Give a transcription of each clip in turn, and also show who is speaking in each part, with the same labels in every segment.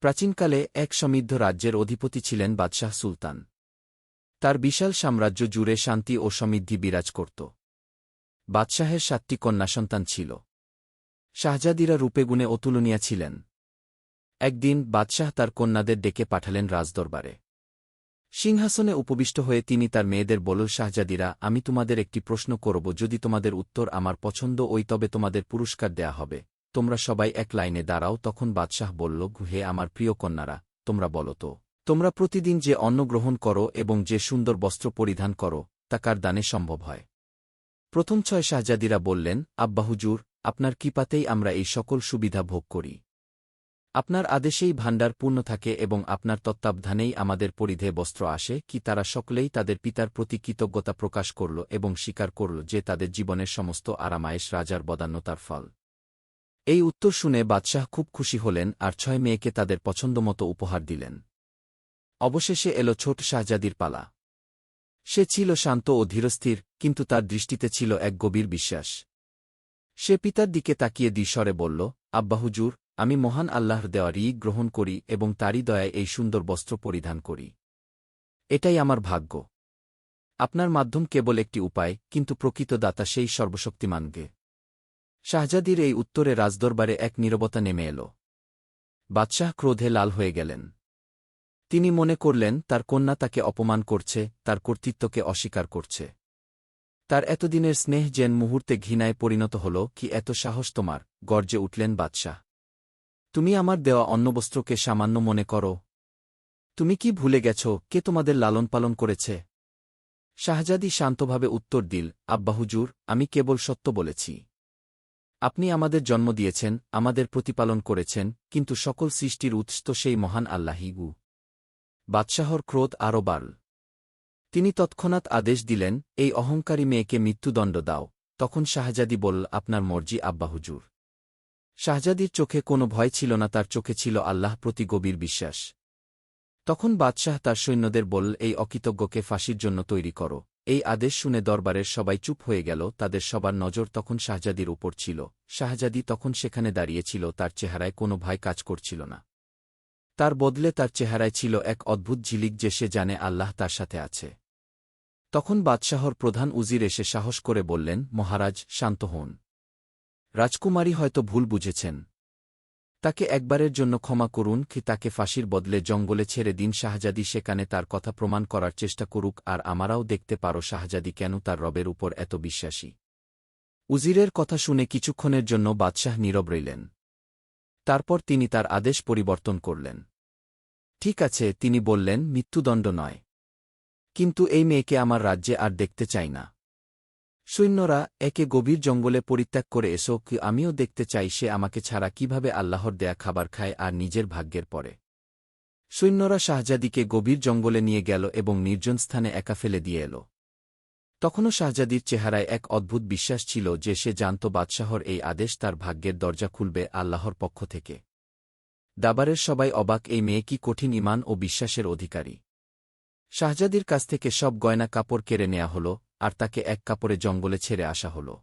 Speaker 1: প্রাচীনকালে এক সমৃদ্ধ রাজ্যের অধিপতি ছিলেন বাদশাহ সুলতান। তার বিশাল সাম্রাজ্য জুড়ে শান্তি ও সমৃদ্ধি বিরাজ করত। বাদশাহের সাতটি কন্যা সন্তান ছিল। শাহজাদিরা রূপেগুণে অতুলনীয়া ছিলেন। একদিন বাদশাহ তার কন্যাদের ডেকে পাঠালেন রাজদরবারে। সিংহাসনে উপবিষ্ট হয়ে তিনি তার মেয়েদের বলল, শাহজাদিরা, আমি তোমাদের একটি প্রশ্ন করব, যদি তোমাদের উত্তর আমার পছন্দ, ওই তবে তোমাদের পুরস্কার দেয়া হবে। তোমরা সবাই এক লাইনে দাঁড়াও, তখন বাদশাহ বলল, হে আমার প্রিয় কন্যারা, তোমরা বলো তো, তোমরা প্রতিদিন যে অন্ন গ্রহণ করো এবং যে সুন্দর বস্ত্র পরিধান করো, তা কার দানে সম্ভব হয়? প্রথম ছয় শাহজাদিরা বললেন আব্বাহুজুর আপনার কিপাতেই আমরা এই সকল সুবিধা ভোগ করি। আপনার আদেশেই ভাণ্ডার পূর্ণ থাকে এবং আপনার তত্ত্বাবধানেই আমাদের পরিধে বস্ত্র আসে, কি তারা সকলেই তাদের পিতার প্রতি কৃতজ্ঞতা প্রকাশ করল এবং স্বীকার করল যে তাদের জীবনের সমস্ত আরামায়েশ রাজার বদান্যতার ফল। এই উত্তর শুনে বাদশাহ খুব খুশি হলেন আর ছয় মেয়েকে তাদের পছন্দমতো উপহার দিলেন। অবশেষে এল ছোট শাহজাদির পালা। সে ছিল শান্ত ও ধীরস্থির, কিন্তু তার দৃষ্টিতে ছিল এক গভীর বিশ্বাস। সে পিতার দিকে তাকিয়ে দ্বিস্বরে বলল আব্বাহুজুর আমি মহান আল্লাহর দেওয়া রি গ্রহণ করি এবং তারই দয়ায় এই সুন্দর বস্ত্র পরিধান করি। এটাই আমার ভাগ্য। আপনার মাধ্যম কেবল একটি উপায়, কিন্তু প্রকৃত দাতা সেই সর্বশক্তিমানকে। শাহজাদির এই উত্তরে রাজদরবারে এক নীরবতা নেমে এল। বাদশাহ ক্রোধে লাল হয়ে গেলেন। তিনি মনে করলেন, তার কন্যা তাকে অপমান করছে, তার কর্তৃত্বকে অস্বীকার করছে। তার এতদিনের স্নেহ যেন মুহূর্তে ঘৃণায় পরিণত হল, কি এত সাহস তোমার, গর্জে উঠলেন বাদশাহ। তুমি আমার দেওয়া অন্নবস্ত্রকে সামান্য মনে করো। তুমি কি ভুলে গেছ, কে তোমাদের লালন পালন করেছে? শাহজাদি শান্তভাবে উত্তর দিল আব্বাহুজুর আমি কেবল সত্য বলেছি। আপনি আমাদের জন্ম দিয়েছেন, আমাদের প্রতিপালন করেছেন, কিন্তু সকল সৃষ্টির উৎস তো সেই মহান আল্লাহিগু বাদশাহর ক্রোধ আরও বাড়ল। তিনি তৎক্ষণাৎ আদেশ দিলেন, এই অহংকারী মেয়েকে মৃত্যুদণ্ড দাও। তখন শাহজাদি বলল, আপনার মর্জি আব্বাহুজুর শাহজাদির চোখে কোনো ভয় ছিল না, তার চোখে ছিল আল্লাহ প্রতি গভীর বিশ্বাস। তখন বাদশাহ তার সৈন্যদের বলল, এই অকৃতজ্ঞকে ফাঁসির জন্য তৈরি করো। এই আদেশ শুনে দরবারের সবাই চুপ হয়ে গেল, তাদের সবার নজর তখন শাহজাদির উপর ছিল। শাহজাদি তখন সেখানে দাঁড়িয়েছিল, তার চেহারায় কোনো ভয় কাজ করছিল না। তার বদলে তার চেহারায় ছিল এক অদ্ভুত ঝিলিক যে সে জানে আল্লাহ তার সাথে আছে। তখন বাদশাহর প্রধান উজির এসে সাহস করে বললেন, মহারাজ, শান্ত হন। রাজকুমারী হয়তো ভুল বুঝেছেন। তাকে একবারের জন্য ক্ষমা করুন কি তাকে ফাঁসির বদলে জঙ্গলে ছেড়ে দিন শাহজাদি সেখানে তার কথা প্রমাণ করার চেষ্টা করুক আর আমারাও দেখতে পারো শাহজাদি কেন তার রবের উপর এত বিশ্বাসী। উজিরের কথা শুনে কিছুক্ষণের জন্য বাদশাহ নীরব রইলেন। তারপর তিনি তার আদেশ পরিবর্তন করলেন। ঠিক আছে, তিনি বললেন, মৃত্যুদণ্ড নয়। কিন্তু এই মেয়েকে আমার রাজ্যে আর দেখতে চাই না। সৈন্যরা একে গভীর জঙ্গলে পরিত্যাগ করে এসো কি আমিও দেখতে চাই সে আমাকে ছাড়া কীভাবে আল্লাহর দেয়া খাবার খায় আর নিজের ভাগ্যের পরে। সৈন্যরা শাহজাদিকে গভীর জঙ্গলে নিয়ে গেল এবং নির্জন স্থানে একা ফেলে দিয়ে এল। তখনও শাহজাদির চেহারায় এক অদ্ভুত বিশ্বাস ছিল যে সে জানত বাদশাহর এই আদেশ তার ভাগ্যের দরজা খুলবে আল্লাহর পক্ষ থেকে। দাবারের সবাই অবাক, এই মেয়ে কি কঠিন ইমান ও বিশ্বাসের অধিকারী? শাহজাদির কাছ থেকে সব গয়না কাপড় কেড়ে নেয়া হল আর তাকে এক কাপড়ে জঙ্গলে ছেড়ে আসা হল।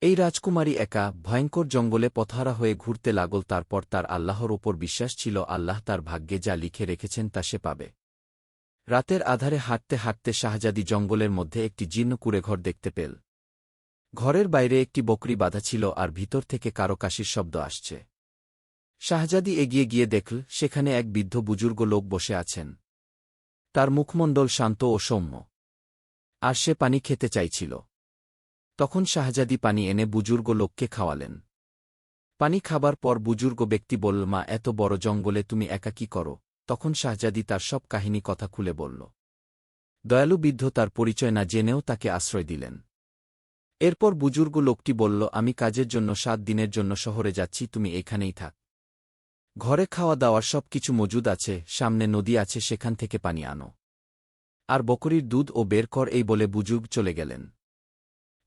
Speaker 1: এই রাজকুমারী একা ভয়ঙ্কর জঙ্গলে পথহারা হয়ে ঘুরতে লাগল, তারপর তার আল্লাহর ওপর বিশ্বাস ছিল, আল্লাহ তার ভাগ্যে যা লিখে রেখেছেন তা সে পাবে। রাতের আধারে হাঁটতে হাঁটতে শাহজাদি জঙ্গলের মধ্যে একটি জীর্ণ কুড়েঘর দেখতে পেল। ঘরের বাইরে একটি বকরি বাঁধা ছিল আর ভিতর থেকে কারও কাশির শব্দ আসছে। শাহজাদি এগিয়ে গিয়ে দেখল, সেখানে এক বৃদ্ধ বুজুর্গ লোক বসে আছেন। তার মুখমণ্ডল শান্ত ও সৌম্য। আর সে পানি খেতে চাইছিল। তখন শাহজাদি পানি এনে বুজুর্গ লোককে খাওয়ালেন। পানি খাবার পর বুজুর্গ ব্যক্তি বলল, মা, এত বড় জঙ্গলে তুমি একা কি করো? তখন শাহজাদি তার সব কাহিনী কথা খুলে বলল। দয়ালু বৃদ্ধ তার পরিচয় না জেনেও তাকে আশ্রয় দিলেন। এরপর বুজুর্গ লোকটি বলল, আমি কাজের জন্য সাত দিনের জন্য শহরে যাচ্ছি, তুমি এখানেই থাক। ঘরে খাওয়া দাওয়ার সব কিছু মজুদ আছে, সামনে নদী আছে, সেখান থেকে পানি আনো। আর বকরির দুধ ও বের কর এই বলে বুজুগ চলে গেলেন।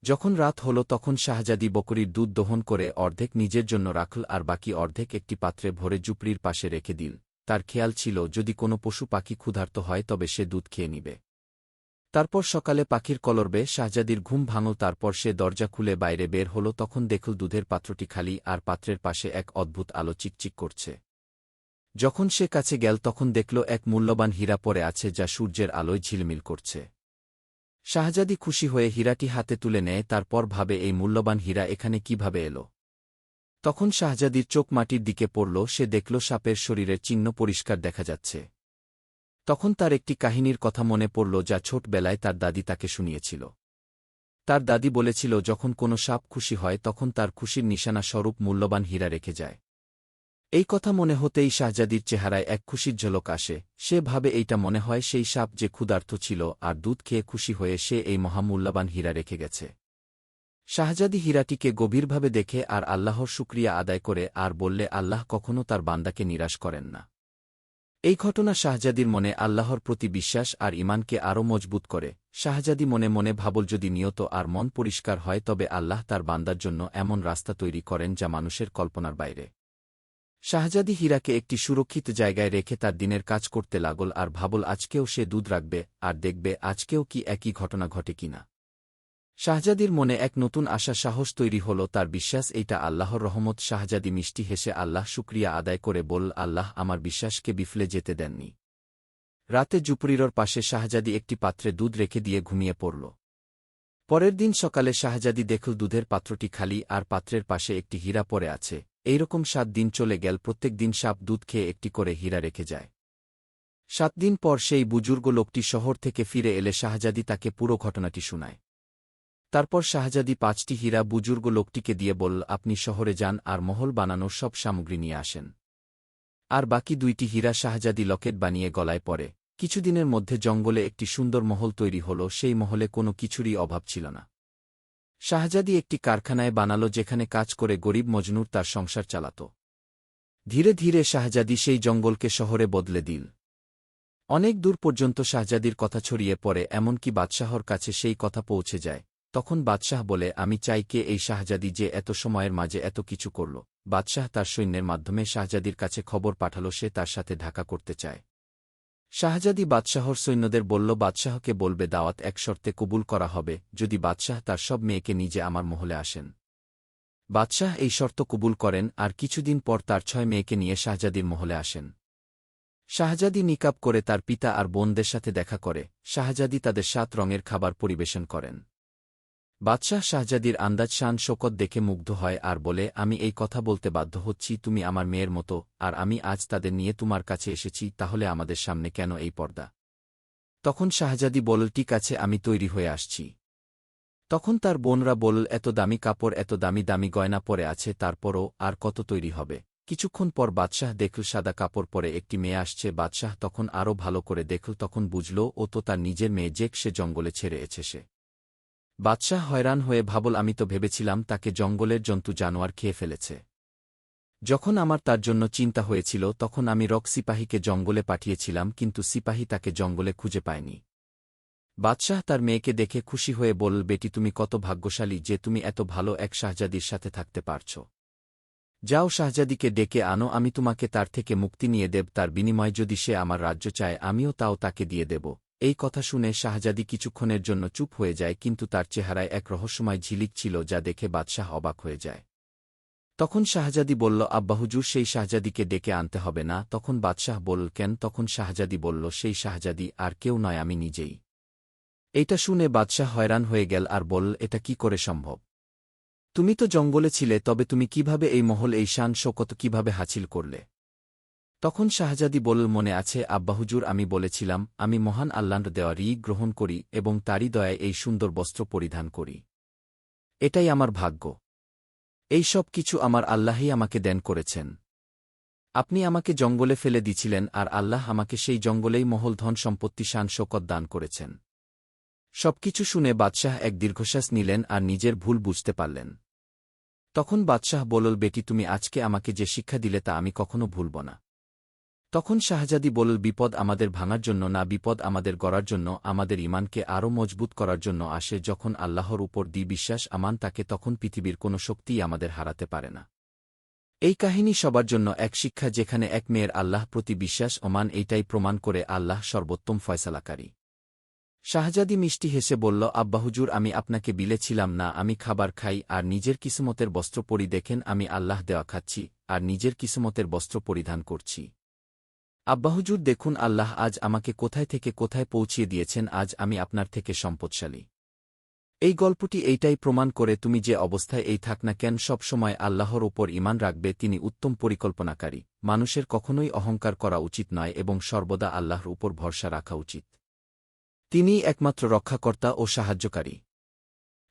Speaker 1: যখন রাত হল তখন শাহজাদি বকরির দুধ দহন করে অর্ধেক নিজের জন্য রাখল আর বাকি অর্ধেক একটি পাত্রে ভরে জুপড়ির পাশে রেখে দিল। তার খেয়াল ছিল, যদি কোনো পশু পাখি ক্ষুধার্ত হয় তবে সে দুধ খেয়ে নিবে। তারপর সকালে পাখির কলরবে শাহজাদির ঘুম ভাঙল, তারপর সে দরজা খুলে বাইরে বের হল, তখন দেখল দুধের পাত্রটি খালি আর পাত্রের পাশে এক অদ্ভুত আলো চিকচিক করছে। যখন সে কাছে গেল তখন দেখল এক মূল্যবান হীরা পরে আছে যা সূর্যের আলোয় ঝিলমিল করছে। শাহজাদি খুশি হয়ে হীরাটি হাতে তুলে নেয়, তারপর ভাবে, এই মূল্যবান হীরা এখানে কীভাবে এলো? তখন শাহজাদির চোখ মাটির দিকে পড়ল, সে দেখল সাপের শরীরের চিহ্ন পরিষ্কার দেখা যাচ্ছে। তখন তার একটি কাহিনীর কথা মনে পড়ল যা ছোটবেলায় তার দাদি তাকে শুনিয়েছিল। তার দাদি বলেছিল, যখন কোনো সাপ খুশি হয়, তখন তার খুশির নিশানা স্বরূপ মূল্যবান হীরা রেখে যায়। এই কথা মনে হতেই শাহজাদির চেহারায় এক খুশির ঝলক আসে। সে ভাবে এইটা মনে হয় সেই সাপ যে ক্ষুধার্থ ছিল আর দুধ খেয়ে খুশি হয়ে সে এই মহামূল্যবান হীরা রেখে গেছে। শাহজাদি হীরাটিকে গভীরভাবে দেখে আর আল্লাহর শুক্রিয়া আদায় করে আর বললে, আল্লাহ কখনও তার বান্দাকে নিরাশ করেন না। এই ঘটনা শাহজাদির মনে আল্লাহর প্রতি বিশ্বাস আর ইমানকে আরও মজবুত করে। শাহজাদি মনে মনে ভাবল, যদি নিয়ত আর মন পরিষ্কার হয়, তবে আল্লাহ তার বান্দার জন্য এমন রাস্তা তৈরি করেন যা মানুষের কল্পনার বাইরে। শাহজাদি হীরাকে একটি সুরক্ষিত জায়গায় রেখে তার দিনের কাজ করতে লাগল আর ভাবল, আজকেও সে দুধ রাখবে আর দেখবে আজকেও কি একই ঘটনা ঘটে কিনা শাহজাদির মনে এক নতুন আশা, সাহস তৈরি হল, তার বিশ্বাস, এইটা আল্লাহর রহমত, শাহজাদি মিষ্টি হেসে আল্লাহ শুক্রিয়া আদায় করে বল, আল্লাহ আমার বিশ্বাসকে বিফলে যেতে দেননি। রাতে জুপুরিরর পাশে শাহজাদি একটি পাত্রে দুধ রেখে দিয়ে ঘুমিয়ে পড়ল। পরের দিন সকালে শাহজাদি দেখল দুধের পাত্রটি খালি আর পাত্রের পাশে একটি হীরা পড়ে আছে। এইরকম সাত দিন চলে গেল, প্রত্যেক দিন সাপ দুধ খেয়ে একটি করে হীরা রেখে যায়। সাত দিন পর সেই বুজুর্গ লোকটি শহর থেকে ফিরে এলে শাহজাদি তাকে পুরো ঘটনাটি শোনায়। তারপর শাহজাদি পাঁচটি হীরা বুজুর্গ লোকটিকে দিয়ে বলল, আপনি শহরে যান আর মহল বানানোর সব সামগ্রী নিয়ে আসেন। আর বাকি দুইটি হীরা শাহজাদি লকেট বানিয়ে গলায় পড়ে। কিছুদিনের মধ্যে জঙ্গলে একটি সুন্দর মহল তৈরি হল, সেই মহলে কোনো কিছুরই অভাব ছিল না। শাহজাদি একটি কারখানায় বানালো যেখানে কাজ করে গরিব মজনুর তার সংসার চালাত। ধীরে ধীরে শাহজাদি সেই জঙ্গলকে শহরে বদলে দিল। অনেক দূর পর্যন্ত শাহজাদির কথা ছড়িয়ে পড়ে, এমনকি বাদশাহর কাছে সেই কথা পৌঁছে যায়। তখন বাদশাহ বলে, আমি চাই কে এই শাহজাদি যে এত সময়ের মাঝে এত কিছু করল? বাদশাহ তার সৈন্যের মাধ্যমে শাহজাদির কাছে খবর পাঠাল, সে তার সাথে ঢাকা করতে চায়। শাহজাদি বাদশাহর সৈন্যদের বলল, বাদশাহকে বলবে, দাওয়াত এক শর্তে কবুল করা হবে, যদি বাদশাহ তার সব মেয়েকে নিজে আমার মহলে আসেন। বাদশাহ এই শর্ত কবুল করেন, আর কিছুদিন পর তার ছয় মেয়েকে নিয়ে শাহজাদির মহলে আসেন। শাহজাদি নিকাব করে তার পিতা আর বোনদের সাথে দেখা করে, শাহজাদি তাদের সাত রঙের খাবার পরিবেশন করেন। বাদশাহ শাহজাদির আন্দাজ শান শোকত দেখে মুগ্ধ হয় আর বলে, আমি এই কথা বলতে বাধ্য হচ্ছি, তুমি আমার মেয়ের মতো, আর আমি আজ তাদের নিয়ে তোমার কাছে এসেছি, তাহলে আমাদের সামনে কেন এই পর্দা? তখন শাহজাদি বলল, ঠিক আছে, আমি তৈরি হয়ে আসছি। তখন তার বোনরা বলল, এত দামি কাপড়, এত দামি দামি গয়না পরে আছে, তারপরও আর কত তৈরি হবে? কিছুক্ষণ পর বাদশাহ দেখল, সাদা কাপড় পরে একটি মেয়ে আসছে। বাদশাহ তখন আরও ভালো করে দেখল, তখন বুঝল, ও তো তার নিজের মেয়ে জেক সে জঙ্গলে ছেড়ে এসেছে। বাদশাহ হয়রান হয়ে ভাবল, আমি তো ভেবেছিলাম তাকে জঙ্গলের জন্তু জানোয়ার খেয়ে ফেলেছে। যখন আমার তার জন্য চিন্তা হয়েছিল, তখন আমি রক সিপাহীকে জঙ্গলে পাঠিয়েছিলাম, কিন্তু সিপাহী তাকে জঙ্গলে খুঁজে পায়নি। বাদশাহ তার মেয়েকে দেখে খুশি হয়ে বল বেটি, তুমি কত ভাগ্যশালী যে তুমি এত ভালো এক শাহজাদির সাথে থাকতে পারছ। যাও শাহজাদিকে ডেকে আনো, আমি তোমাকে তার থেকে মুক্তি নিয়ে দেব, তার বিনিময় যদি সে আমার রাজ্য চায়, আমিও তাও তাকে দিয়ে দেব। এই কথা শুনে শাহজাদি কিছুক্ষণের জন্য চুপ হয়ে যায় কিন্তু তার চেহারায় এক রহস্যময় ঝিলিক ছিল যা দেখে বাদশাহ অবাক হয়ে যায়। তখন শাহজাদি বলল আব্বাহুজুর সেই শাহজাদিকে ডেকে আনতে হবে না। তখন বাদশাহ বলল, কেন? তখন শাহজাদি বলল, সেই শাহজাদি আর কেউ নয়, আমি নিজেই। এটা শুনে বাদশাহ হয়রান হয়ে গেল আর বলল, এটা কি করে সম্ভব? তুমি তো জঙ্গলে ছিলে, তবে তুমি কীভাবে এই মহল, এই শান শোকত কীভাবে হাসিল করলে? তখন শাহজাদি বলল, মনে আছে আব্বাহুজুর আমি বলেছিলাম, আমি মহান আল্লাহর দেওয়া রি গ্রহণ করি এবং তারই দয়ায় এই সুন্দর বস্ত্র পরিধান করি। এটাই আমার ভাগ্য। এই সব কিছু আমার আল্লাহই আমাকে দেন করেছেন। আপনি আমাকে জঙ্গলে ফেলে দিছিলেন আর আল্লাহ আমাকে সেই জঙ্গলেই মহল ধন সম্পত্তি শান শোকত দান করেছেন। সবকিছু শুনে বাদশাহ এক দীর্ঘশ্বাস নিলেন আর নিজের ভুল বুঝতে পারলেন। তখন বাদশাহ বলল, বেটি, তুমি আজকে আমাকে যে শিক্ষা দিলে তা আমি কখনো ভুলব না। তখন শাহজাদি বলল, বিপদ আমাদের ভাঙার জন্য না, বিপদ আমাদের গড়ার জন্য, আমাদের ইমানকে আরও মজবুত করার জন্য আসে। যখন আল্লাহর উপর দি বিশ্বাস আমান তাকে, তখন পৃথিবীর কোনো শক্তিই আমাদের হারাতে পারে না। এই কাহিনী সবার জন্য এক শিক্ষা, যেখানে এক মেয়ের আল্লাহ প্রতি বিশ্বাস অমান এইটাই প্রমাণ করে আল্লাহ সর্বোত্তম ফয়সালাকারী। শাহজাদি মিষ্টি হেসে বলল আব্বাহুজুর আমি আপনাকে বিলেছিলাম না, আমি খাবার খাই, আর নিজের কিসমতের বস্ত্র পরি দেখেন, আমি আল্লাহ দেওয়া খাচ্ছি, আর নিজের কিসমতের বস্ত্র পরিধান করছি। আব্বাহুজুর দেখুন আল্লাহ আজ আমাকে কোথায় থেকে কোথায় পৌঁছিয়ে দিয়েছেন, আজ আমি আপনার থেকে সম্পদশালী। এই গল্পটি এইটাই প্রমাণ করে তুমি যে অবস্থায় এই থাক না কেন, সব সময় আল্লাহর ওপর ইমান রাখবে, তিনি উত্তম পরিকল্পনাকারী। মানুষের কখনোই অহংকার করা উচিত নয় এবং সর্বদা আল্লাহর উপর ভরসা রাখা উচিত। তিনিই একমাত্র রক্ষাকর্তা ও সাহায্যকারী।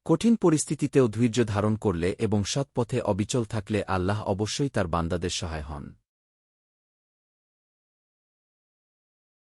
Speaker 1: কঠিন পরিস্থিতিতেও ধৈর্য ধারণ করলে এবং সৎপথে অবিচল থাকলে আল্লাহ অবশ্যই তার বান্দাদের সহায় হন।